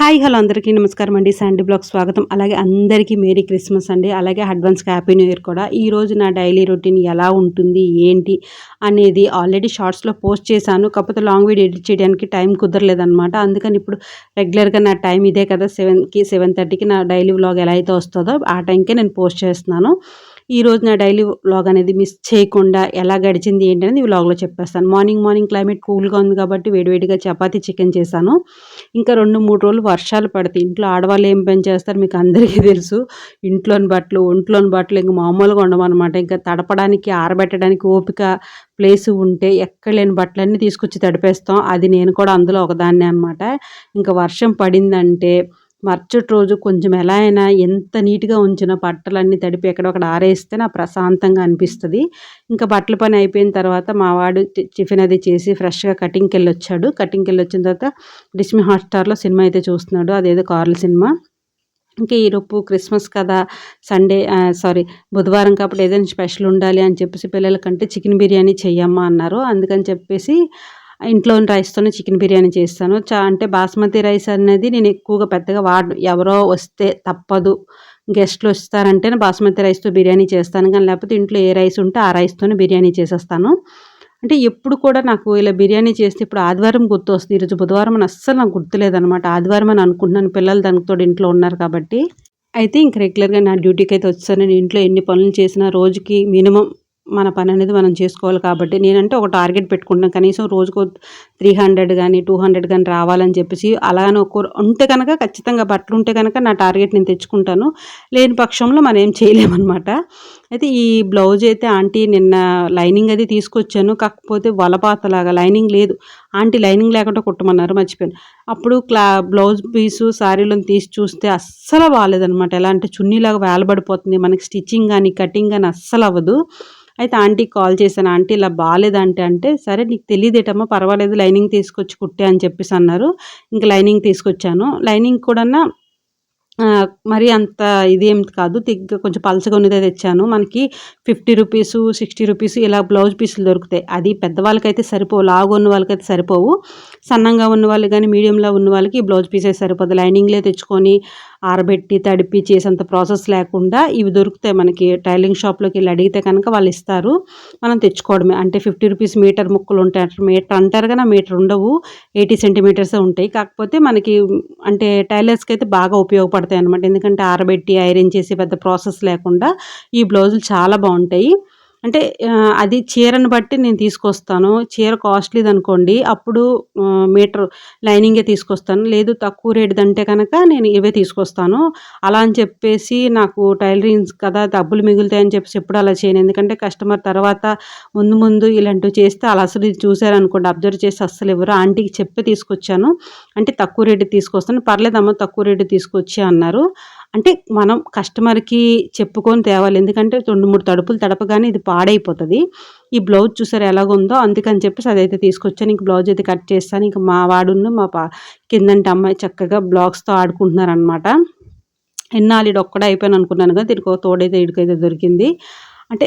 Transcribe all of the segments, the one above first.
Hi hello అందరికీ నమస్కారం అండి. శాండీ బ్లాగ్ స్వాగతం. అలాగే అందరికీ మేరీ క్రిస్మస్ అండి. అలాగే అడ్వాన్స్ హ్యాపీ న్యూ ఇయర్ కూడా. ఈరోజు నా డైలీ రొటీన్ ఎలా ఉంటుంది ఏంటి అనేది ఆల్రెడీ షార్ట్స్లో పోస్ట్ చేశాను. కాకపోతే లాంగ్ వీడియో ఎడిట్ చేయడానికి టైం కుదరలేదనమాట అందుకని ఇప్పుడు రెగ్యులర్గా నా టైం ఇదే కదా సెవెన్కి సెవెన్ థర్టీకి నా డైలీ వ్లాగ్ ఎలా అయితే వస్తుందో ఆ టైంకే నేను పోస్ట్ చేస్తున్నాను. ఈరోజు నా డైలీ వ్లాగ్ అనేది మిస్ చేయకుండా ఎలా గడిచింది ఏంటనేది వ్లాగ్లో చెప్పేస్తాను. మార్నింగ్ మార్నింగ్ క్లైమేట్ కూల్గా ఉంది కాబట్టి వేడివేడిగా చపాతీ చికెన్ చేశాను. ఇంకా రెండు మూడు రోజులు వర్షాలు పడతాయి ఇంట్లో ఆడవాళ్ళు ఏం పని చేస్తారు మీకు అందరికీ తెలుసు. ఇంట్లోని బట్టలు ఒంట్లోని బట్టలు ఇంకా మామూలుగా ఉండమన్నమాట ఇంకా తడపడానికి ఆరబెట్టడానికి ఓపిక ప్లేస్ ఉంటే ఎక్కడ లేని బట్టలన్నీ తీసుకొచ్చి తడిపేస్తాం. అది నేను కూడా అందులో ఒకదాన్నే అనమాట ఇంకా వర్షం పడిందంటే మరుసటి రోజు కొంచెం ఎలా అయినా ఎంత నీట్గా ఉంచిన బట్టలన్నీ తడిపి ఎక్కడొక్కడ ఆరేస్తే నా ప్రశాంతంగా అనిపిస్తుంది. ఇంకా బట్టల పని అయిపోయిన తర్వాత మా వాడు టిఫిన్ అది చేసి ఫ్రెష్గా కటింగ్కి వెళ్ళి వచ్చాడు కటింగ్కి వెళ్ళి వచ్చిన తర్వాత డిస్మి హాట్స్టార్లో సినిమా అయితే చూస్తున్నాడు. అదేదో కార్ల సినిమా. ఇంకా ఈరోపు క్రిస్మస్ కదా సండే సారీ బుధవారం కాబట్టి ఏదైనా స్పెషల్ ఉండాలి అని చెప్పేసి పిల్లలకంటే చికెన్ బిర్యానీ చెయ్యమ్మా అన్నారు. అందుకని చెప్పేసి ఇంట్లోని రైస్తోనే చికెన్ బిర్యానీ చేస్తాను. చా అంటే బాస్మతి రైస్ అనేది నేను ఎక్కువగా పెద్దగా వాడు ఎవరో వస్తే తప్పదు. గెస్ట్లు వస్తారంటే బాస్మతి రైస్తో బిర్యానీ చేస్తాను. కానీ లేకపోతే ఇంట్లో ఏ రైస్ ఉంటే ఆ రైస్తోనే బిర్యానీ చేసేస్తాను. అంటే ఎప్పుడు కూడా నాకు ఇలా బిర్యానీ చేస్తే ఇప్పుడు ఆదివారం గుర్తు వస్తుంది ఈరోజు బుధవారం అని అస్సలు నాకు గుర్తులేదనమాట ఆదివారం అని అనుకుంటున్నాను. పిల్లలు దానితో ఇంట్లో ఉన్నారు కాబట్టి. అయితే ఇంక రెగ్యులర్గా నా డ్యూటీకి అయితే వచ్చాను నేను ఇంట్లో ఎన్ని పనులు చేసినా రోజుకి మినిమం మన పని అనేది మనం చేసుకోవాలి కాబట్టి నేనంటే ఒక టార్గెట్ పెట్టుకుంటున్నాను. కనీసం రోజుకు త్రీ హండ్రెడ్ కానీ టూ హండ్రెడ్ కానీ రావాలని చెప్పేసి అలాగని ఒక ఉంటే కనుక ఖచ్చితంగా బట్టలు ఉంటే కనుక నా టార్గెట్ నేను తెచ్చుకుంటాను. లేని పక్షంలో మనం ఏం చేయలేమన్నమాట. అయితే ఈ బ్లౌజ్ అయితే ఆంటీ నిన్న లైనింగ్ అది తీసుకొచ్చాను. కాకపోతే వలపాతలాగా లైనింగ్ లేదు. ఆంటీ లైనింగ్ లేకుండా కుట్టమన్నారు మర్చిపోయాను. అప్పుడు క్లా బ్లౌజ్ పీసు శారీలను తీసి చూస్తే అస్సలు బాగాలేదనమాట ఎలా అంటే చున్నీలాగా వేలబడిపోతుంది. మనకి స్టిచ్చింగ్ కానీ కటింగ్ కానీ అస్సలు అవ్వదు. అయితే ఆంటీకి కాల్ చేశాను. ఆంటీ ఇలా బాగాలేదంటే అంటే సరే నీకు తెలియదేటమ్మా పర్వాలేదు లైనింగ్ తీసుకొచ్చి కుట్టే అని చెప్పేసి అన్నారు. ఇంకా లైనింగ్ తీసుకొచ్చాను. లైనింగ్ కూడా మరి అంత ఇదేం కాదు. తిగ్గ కొంచెం పలసగా ఉన్నదే తెచ్చాను. మనకి ఫిఫ్టీ రూపీసు సిక్స్టీ రూపీస్ ఇలా బ్లౌజ్ పీసులు దొరుకుతాయి. అది పెద్దవాళ్ళకైతే సరిపోవు లాగు ఉన్న వాళ్ళకైతే సరిపోవు. సన్నంగా ఉన్న వాళ్ళు కానీ మీడియంలో ఉన్న వాళ్ళకి బ్లౌజ్ పీసే సరిపోదు. లైనింగ్లే తెచ్చుకొని ఆరబెట్టి తడిపి చేసేంత ప్రాసెస్ లేకుండా ఇవి దొరుకుతాయి మనకి టైలింగ్ షాప్లోకి వెళ్ళి అడిగితే కనుక వాళ్ళు ఇస్తారు. మనం తెచ్చుకోవడమే. అంటే ఫిఫ్టీ రూపీస్ మీటర్ ముక్కలు ఉంటాయి మీటర్ అంటారు కానీ మీటర్ ఉండవు. ఎయిటీ సెంటీమీటర్స్ ఉంటాయి. కాకపోతే మనకి అంటే టైలర్స్కి అయితే బాగా ఉపయోగపడతాయి అనమాట ఎందుకంటే ఆరబెట్టి ఐరన్ చేసి పెద్ద ప్రాసెస్ లేకుండా ఈ బ్లౌజులు చాలా బాగుంటాయి. అంటే అది చీరను బట్టి నేను తీసుకొస్తాను. చీర కాస్ట్లీది అనుకోండి అప్పుడు మీటర్ లైనింగే తీసుకొస్తాను. లేదు తక్కువ రేటుది అంటే కనుక నేను ఇవే తీసుకొస్తాను. అలా అని చెప్పేసి నాకు టైలరింగ్స్ కదా డబ్బులు మిగులుతాయని చెప్పేసి ఎప్పుడు అలా చేయను. ఎందుకంటే కస్టమర్ తర్వాత ముందు ముందు ఇలాంటివి చేస్తే అలా అసలు ఇది చూసారనుకోండి అబ్జర్వ్ చేసి అస్సలు ఎవరు ఆంటీకి చెప్పి తీసుకొచ్చాను. అంటే తక్కువ రేటు తీసుకొస్తాను. పర్లేదమ్మా తక్కువ రేటు తీసుకొచ్చి అన్నారు. అంటే మనం కస్టమర్కి చెప్పుకొని తేవాలి. ఎందుకంటే రెండు మూడు తడుపులు తడపగానే ఇది పాడైపోతుంది. ఈ బ్లౌజ్ చూసారు ఎలాగుందో? అందుకని చెప్పేసి అదైతే తీసుకొచ్చాను. ఇంక బ్లౌజ్ అయితే కట్ చేస్తాను. ఇంక మా వాడును మా పా కిందంటే అమ్మాయి చక్కగా బ్లాగ్స్తో ఆడుకుంటున్నారనమాట ఎన్నాళ్ళు ఇడు ఒక్కడే అయిపోయాను అనుకున్నాను కదా దీనికి తోడైతే ఇడికైతే దొరికింది. అంటే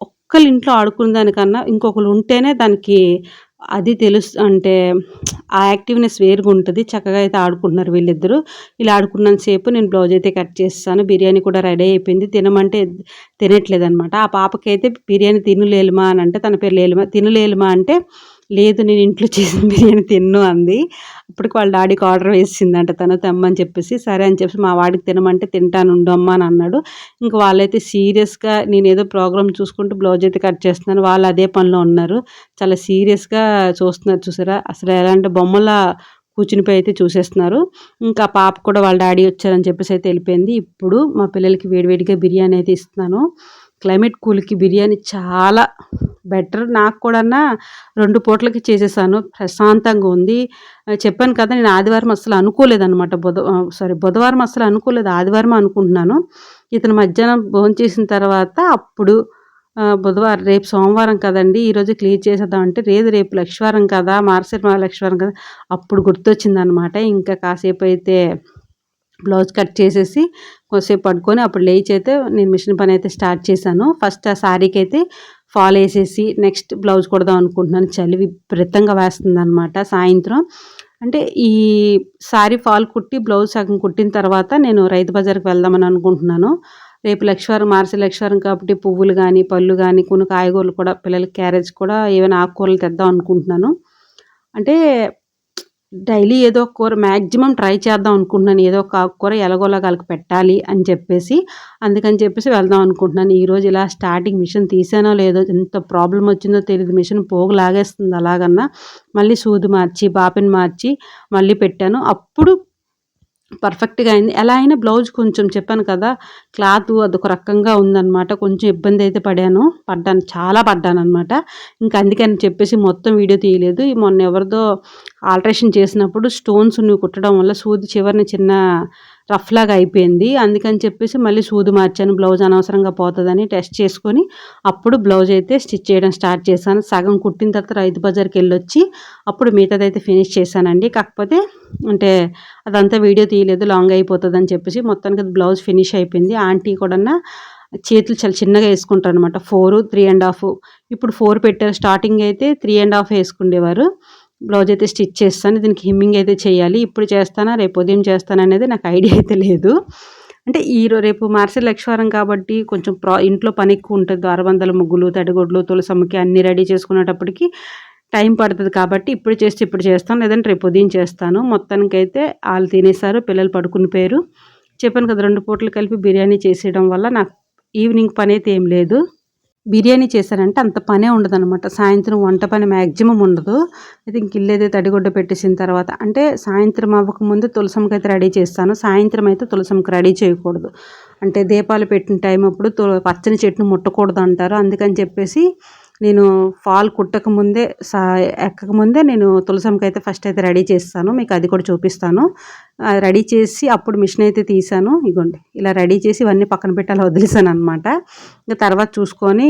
ఒక్కళ్ళ ఇంట్లో ఆడుకున్న దానికన్నా ఇంకొకరు ఉంటేనే దానికి అది తెలుసు అంటే ఆ యాక్టివ్నెస్ వేరుగా ఉంటుంది. చక్కగా అయితే ఆడుకుంటున్నారు వీళ్ళిద్దరూ. ఇలా ఆడుకున్నంతసేపు నేను బ్లౌజ్ అయితే కట్ చేస్తాను. బిర్యానీ కూడా రెడీ అయిపోయింది. తినమంటే తినట్లేదు అనమాట ఆ పాపకైతే బిర్యానీ తినలేలుమా అని అంటే తన పేరు లేలుమా తినలేలుమా అంటే లేదు నేను ఇంట్లో చేసిన బిర్యానీ తిన్ను అంది. అప్పటికి వాళ్ళ డాడీకి ఆర్డర్ వేసిందంట తను తెమ్మని చెప్పేసి సరే అని చెప్పి మా వాడికి తినమంటే తింటాను ఉండమ్మా అని అన్నాడు. ఇంకా వాళ్ళైతే సీరియస్గా నేను ఏదో ప్రోగ్రామ్ చూసుకుంటూ బ్లౌజ్ అయితే కట్ చేస్తున్నాను వాళ్ళు అదే పనిలో ఉన్నారు. చాలా సీరియస్గా చూస్తున్నారు చూసారా? అసలు ఎలాంటి బొమ్మల కూర్చునిపోయి అయితే చూసేస్తున్నారు. ఇంకా పాప కూడా వాళ్ళ డాడీ వచ్చారని చెప్పేసి అయితే వెళ్ళిపోయింది. ఇప్పుడు మా పిల్లలకి వేడివేడిగా బిర్యానీ అయితే ఇస్తున్నాను. క్లైమేట్ కూల్కి బిర్యానీ చాలా బెటర్. నాకు కూడా రెండు పూటలకి చేసేసాను. ప్రశాంతంగా ఉంది. చెప్పాను కదా నేను ఆదివారం అసలు అనుకోలేదనమాట బుధ సారీ బుధవారం అసలు అనుకోలేదు. ఆదివారం అనుకుంటున్నాను. ఇతను మధ్యాహ్నం భోజనం చేసిన తర్వాత అప్పుడు బుధవారం రేపు సోమవారం కదండి ఈరోజు క్లియర్ చేసేద్దాం అంటే లేదు రేపు లక్ష్వారం కదా మార్సెట్ లక్ష్వారం కదా అప్పుడు గుర్తొచ్చిందనమాట ఇంకా కాసేపు అయితే బ్లౌజ్ కట్ చేసేసి కొద్దిసేపు పడుకొని అప్పుడు లేచి అయితే నేను మిషన్ పని అయితే స్టార్ట్ చేశాను. ఫస్ట్ ఆ శారీకి అయితే ఫాల్ వేసేసి నెక్స్ట్ బ్లౌజ్ కొడదాం అనుకుంటున్నాను. చలి విపరీతంగా వేస్తుంది అనమాట సాయంత్రం. అంటే ఈ సారీ ఫాల్ కుట్టి బ్లౌజ్ సగం కుట్టిన తర్వాత నేను రైతు బజార్కి వెళ్దామని అనుకుంటున్నాను. రేపు లక్షవారం మార్చి లక్షవారం కాబట్టి పువ్వులు కానీ పళ్ళు కానీ కొన్ని కాయగూరలు కూడా పిల్లలకి క్యారేజ్ కూడా ఏమైనా ఆకుకూరలు తెద్దాం అనుకుంటున్నాను. అంటే డైలీ ఏదో ఒక కూర మ్యాక్సిమం ట్రై చేద్దాం అనుకుంటున్నాను. ఏదో ఒక ఆకుకూర ఎలాగోలా కలిపి పెట్టాలి అని చెప్పేసి అందుకని చెప్పేసి వెళ్దాం అనుకుంటున్నాను. ఈరోజు ఇలా స్టార్టింగ్ మిషన్ తీసానో లేదో ఎంత ప్రాబ్లం వచ్చిందో తెలియదు మిషన్ పోగు లాగేస్తుంది అలాగన్నా. మళ్ళీ సూది మార్చి బాపిని మార్చి మళ్ళీ పెట్టాను. అప్పుడు పర్ఫెక్ట్గా అయింది. ఎలా అయినా బ్లౌజ్ కొంచెం చెప్పాను కదా క్లాత్ అదొక రకంగా ఉందన్నమాట. కొంచెం ఇబ్బంది అయితే పడాను. పడ్డాను. చాలా పడ్డాను అనమాట ఇంకా అందుకని చెప్పేసి మొత్తం వీడియో తీయలేదు. మొన్న ఎవరిదో ఆల్ట్రేషన్ చేసినప్పుడు స్టోన్స్ నువ్వు కుట్టడం వల్ల సూది చివరిని చిన్న రఫ్ లాగా అయిపోయింది. అందుకని చెప్పేసి మళ్ళీ సూది మార్చాను. బ్లౌజ్ అనవసరంగా పోతుందని టెస్ట్ చేసుకొని అప్పుడు బ్లౌజ్ అయితే స్టిచ్ చేయడం స్టార్ట్ చేశాను. సగం కుట్టిన తర్వాత రైతు బజార్కి వెళ్ళొచ్చి అప్పుడు మిగతాదైతే ఫినిష్ చేశానండి. కాకపోతే అంటే అదంతా వీడియో తీయలేదు లాంగ్ అయిపోతుంది అని చెప్పేసి మొత్తానికి బ్లౌజ్ ఫినిష్ అయిపోయింది. ఆంటీ కూడా చేతులు చాలా చిన్నగా వేసుకుంటారు అనమాట ఫోరు త్రీ అండ్ హాఫ్. ఇప్పుడు ఫోర్ పెట్టారు. స్టార్టింగ్ అయితే త్రీ అండ్ హాఫ్ వేసుకునేవారు బ్లౌజ్ అయితే స్టిచ్ చేస్తాను దీనికి హిమ్మింగ్ అయితే చేయాలి. ఇప్పుడు చేస్తానా రేపు ఉదయం చేస్తాను అనేది నాకు ఐడియా అయితే లేదు. అంటే ఈ రేపు మార్చి లక్ష్వారం కాబట్టి కొంచెం ప్రా ఇంట్లో పని ఎక్కువ ఉంటుంది. ద్వారబందల ముగ్గులు తడిగొడ్లు తులసమ్మకి అన్నీ రెడీ చేసుకునేటప్పటికి టైం పడుతుంది కాబట్టి ఇప్పుడు చేస్తే ఇప్పుడు చేస్తాను. లేదంటే రేపు ఉదయం చేస్తాను. మొత్తానికైతే వాళ్ళు తినేసారు పిల్లలు పడుకుని పేరు. చెప్పాను కదా రెండు పూటలు కలిపి బిర్యానీ చేసేయడం వల్ల నాకు ఈవినింగ్ పని అయితే ఏం లేదు. బిర్యానీ చేశారంటే అంత పనే ఉండదు అనమాట సాయంత్రం వంట పని మ్యాక్సిమం ఉండదు. అయితే ఇంక ఇల్లు తడిగుడ్డ పెట్టేసిన తర్వాత అంటే సాయంత్రం అవ్వకముందు తులసంకి అయితే రెడీ చేస్తాను. సాయంత్రం అయితే తులసంకి రెడీ చేయకూడదు. అంటే దీపాలు పెట్టిన టైం అప్పుడు పచ్చని చెట్టును ముట్టకూడదు అంటారు. అందుకని చెప్పేసి నేను ఫాల్ కుట్టక ముందే సా ఎక్కక ముందే నేను తులసంకి అయితే ఫస్ట్ అయితే రెడీ చేస్తాను. మీకు అది కూడా చూపిస్తాను. రెడీ చేసి అప్పుడు మిషన్ అయితే తీసాను ఇగోండి ఇలా రెడీ చేసి ఇవన్నీ పక్కన పెట్టాలి వదిలేసాను అనమాట ఇంకా తర్వాత చూసుకొని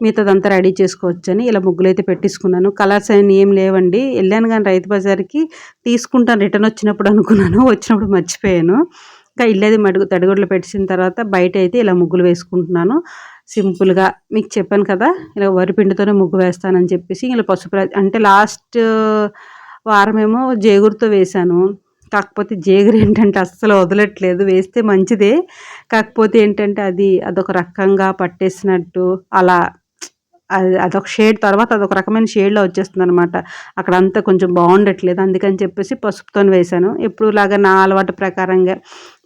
మిగతాదంతా రెడీ చేసుకోవచ్చని ఇలా ముగ్గులు అయితే పెట్టేసుకున్నాను కలర్స్ అని ఏం లేవండి. వెళ్ళాను కానీ రైతు బజార్కి తీసుకుంటాను. రిటర్న్ వచ్చినప్పుడు అనుకున్నాను వచ్చినప్పుడు మర్చిపోయాను. ఇంకా ఇల్లేది మడుగు తడిగుడ్లు పెట్టిన తర్వాత బయట అయితే ఇలా ముగ్గులు వేసుకుంటున్నాను. సింపుల్గా మీకు చెప్పాను కదా ఇలా వరిపిండితోనే ముగ్గు వేస్తానని చెప్పేసి ఇలా పసుపు అంటే లాస్ట్ వారమేమో జేగురుతో వేశాను. కాకపోతే జేగురు ఏంటంటే అస్సలు వదలట్లేదు. వేస్తే మంచిదే. కాకపోతే ఏంటంటే అది అదొక రకంగా పట్టేసినట్టు అలా అది అదొక షేడ్ తర్వాత అదొక రకమైన షేడ్లో వచ్చేస్తుంది అనమాట అక్కడ అంతా కొంచెం బాగుండట్లేదు. అందుకని చెప్పేసి పసుపుతో వేశాను. ఎప్పుడు లాగా నా అలవాటు ప్రకారంగా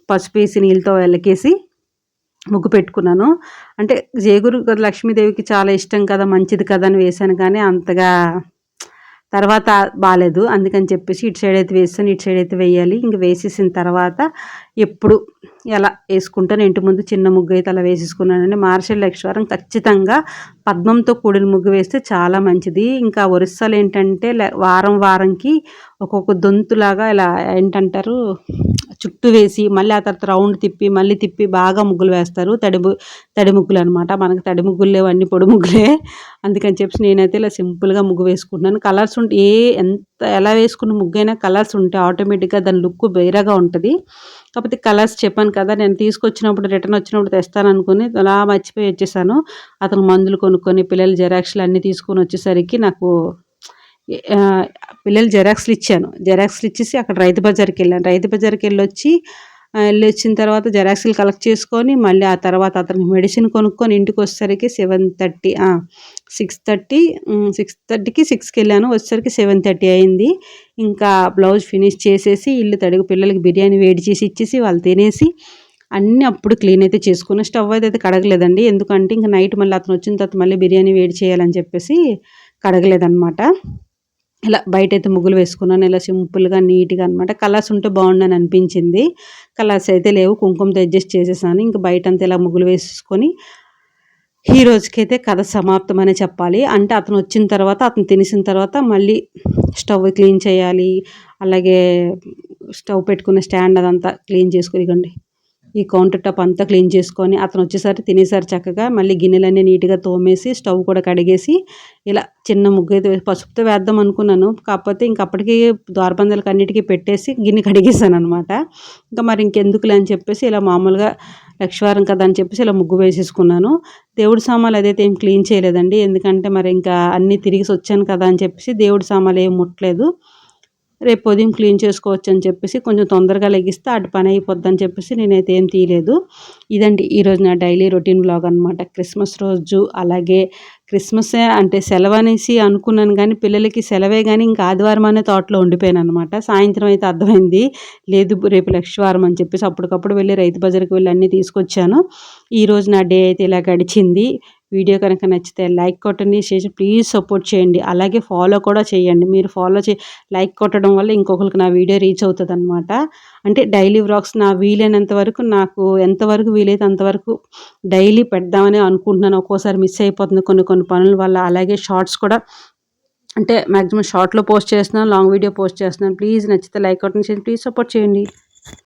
పసుపు వేసి నీళ్ళతో వెలకేసి ముగ్గు పెట్టుకున్నాను. అంటే జేగురు లక్ష్మీదేవికి చాలా ఇష్టం కదా మంచిది కదా అని వేశాను కానీ అంతగా తర్వాత బాగాలేదు అందుకని చెప్పేసి ఇటు సైడ్ అయితే వేస్తాను ఇటు సైడ్ అయితే వేయాలి. ఇంక వేసేసిన తర్వాత ఎప్పుడు ఎలా వేసుకుంటాను ఇంటి ముందు చిన్న ముగ్గు అయితే అలా వేసేసుకున్నానండి. మార్షల్ లక్షవారం ఖచ్చితంగా పద్మంతో కూడిన ముగ్గు వేస్తే చాలా మంచిది. ఇంకా ఒరిస్సాలు ఏంటంటే వారం వారంకి ఒక్కొక్క దొంతులాగా ఇలా ఏంటంటారు చుట్టూ వేసి మళ్ళీ ఆ తర్వాత రౌండ్ తిప్పి మళ్ళీ తిప్పి బాగా ముగ్గులు వేస్తారు. తడి తడి ముగ్గులు అనమాట మనకి తడి ముగ్గులు లేవు అన్ని పొడి ముగ్గులే. అందుకని చెప్పి నేనైతే ఇలా సింపుల్గా ముగ్గు వేసుకుంటున్నాను. కలర్స్ ఉంటే ఏ ఎంత ఎలా వేసుకున్న ముగ్గు అయినా కలర్స్ ఉంటే ఆటోమేటిక్గా దాని లుక్ వేరేగా ఉంటుంది. కాకపోతే కలర్స్ చెప్పాను కదా నేను తీసుకొచ్చినప్పుడు రిటర్న్ వచ్చినప్పుడు తెస్తాను అనుకుని అలా మర్చిపోయి వచ్చేసాను. అతను మందులు కొనుక్కొని పిల్లలు జెరాక్స్లు అన్నీ తీసుకొని వచ్చేసరికి నాకు పిల్లలు జెరాక్స్లు ఇచ్చాను. జెరాక్స్లు ఇచ్చేసి అక్కడ రైతు బజార్కి వెళ్ళాను. రైతు బజార్కి వెళ్ళి వచ్చి వెళ్ళి వచ్చిన తర్వాత జెరాక్స్లు కలెక్ట్ చేసుకొని మళ్ళీ ఆ తర్వాత అతనికి మెడిసిన్ కొనుక్కొని ఇంటికి వచ్చేసరికి seven thirty six thirty six థర్టీకి సిక్స్కి వెళ్ళాను. వచ్చేసరికి సెవెన్ థర్టీ అయింది. ఇంకా బ్లౌజ్ ఫినిష్ చేసేసి ఇల్లు తడిగి పిల్లలకి బిర్యానీ వేడి చేసి ఇచ్చేసి వాళ్ళు తినేసి అన్నీ అప్పుడు క్లీన్ అయితే చేసుకుని స్టవ్ అయితే కడగలేదండి. ఎందుకంటే ఇంకా నైట్ మళ్ళీ అతను వచ్చిన తర్వాత మళ్ళీ బిర్యానీ వేడి చేయాలని చెప్పేసి కడగలేదన్నమాట. ఇలా బయట అయితే ముగ్గులు వేసుకున్నాను ఇలా సింపుల్గా నీట్గా అనమాట కలర్స్ ఉంటే బాగుండని అనిపించింది. కలర్స్ అయితే లేవు. కుంకుమతో అడ్జస్ట్ చేసేసాను. ఇంకా బయట అంతా ఇలా ముగ్గులు వేసుకొని ఈ రోజుకైతే కథ సమాప్తం అనే చెప్పాలి. అంటే అతను వచ్చిన తర్వాత అతను తినేసిన తర్వాత మళ్ళీ స్టవ్ క్లీన్ చేయాలి. అలాగే స్టవ్ పెట్టుకున్న స్టాండ్ అదంతా క్లీన్ చేసుకుని ఇవ్వండి ఈ కౌంటర్ టాప్ అంతా క్లీన్ చేసుకొని అతను వచ్చేసరికి తినేసారి చక్కగా మళ్ళీ గిన్నెలన్నీ నీట్గా తోమేసి స్టవ్ కూడా కడిగేసి ఇలా చిన్న ముగ్గు అయితే పసుపుతో వేద్దాం అనుకున్నాను. కాకపోతే ఇంకప్పటికీ ద్వారబంధాలకు అన్నిటికీ పెట్టేసి గిన్నె కడిగేసాను అనమాట ఇంకా మరి ఇంకెందుకులే అని చెప్పేసి ఇలా మామూలుగా లక్షవారం కదా అని చెప్పేసి ఇలా ముగ్గు వేసేసుకున్నాను. దేవుడి సామాన్లు అదైతే ఏం క్లీన్ చేయలేదండి. ఎందుకంటే మరి ఇంకా అన్నీ తిరిగి వచ్చాను కదా అని చెప్పేసి దేవుడి సామాన్లు ఏం ముట్టలేదు. రేపు ఉదయం క్లీన్ చేసుకోవచ్చు అని చెప్పేసి కొంచెం తొందరగా లెగిస్తే అటు పని అయిపోద్ది అని చెప్పేసి నేనైతే ఏం తీయలేదు. ఇదండి ఈరోజు నా డైలీ రొటీన్ బ్లాగ్ అనమాట క్రిస్మస్ రోజు అలాగే క్రిస్మసే అంటే సెలవు అనేసి అనుకున్నాను కానీ పిల్లలకి సెలవే కానీ ఇంకా ఆదివారం అనే థాట్లో ఉండిపోయాను అనమాట సాయంత్రం అయితే అర్థమైంది. లేదు రేపు లక్షవారం అని చెప్పేసి అప్పటికప్పుడు వెళ్ళి రైతు బజార్కి వెళ్ళి అన్నీ తీసుకొచ్చాను. ఈరోజు నా డే అయితే ఇలా గడిచింది. వీడియో కనుక నచ్చితే లైక్ కొట్టండి చేసి ప్లీజ్ సపోర్ట్ చేయండి. అలాగే ఫాలో కూడా చేయండి. మీరు ఫాలో చే లైక్ కొట్టడం వల్ల ఇంకొకరికి నా వీడియో రీచ్ అవుతుంది అనమాట అంటే డైలీ వ్లాగ్స్ నా వీలైనంత వరకు నాకు ఎంతవరకు వీలైతే అంతవరకు డైలీ పెడదామని అనుకుంటున్నాను. ఒక్కోసారి మిస్ అయిపోతుంది కొన్ని కొన్ని పనుల వల్ల. అలాగే షార్ట్స్ కూడా అంటే మ్యాక్సిమం షార్ట్లో పోస్ట్ చేస్తున్నాను లాంగ్ వీడియో పోస్ట్ చేస్తున్నాను. ప్లీజ్ నచ్చితే లైక్ కొట్టండి ప్లీజ్ సపోర్ట్ చేయండి.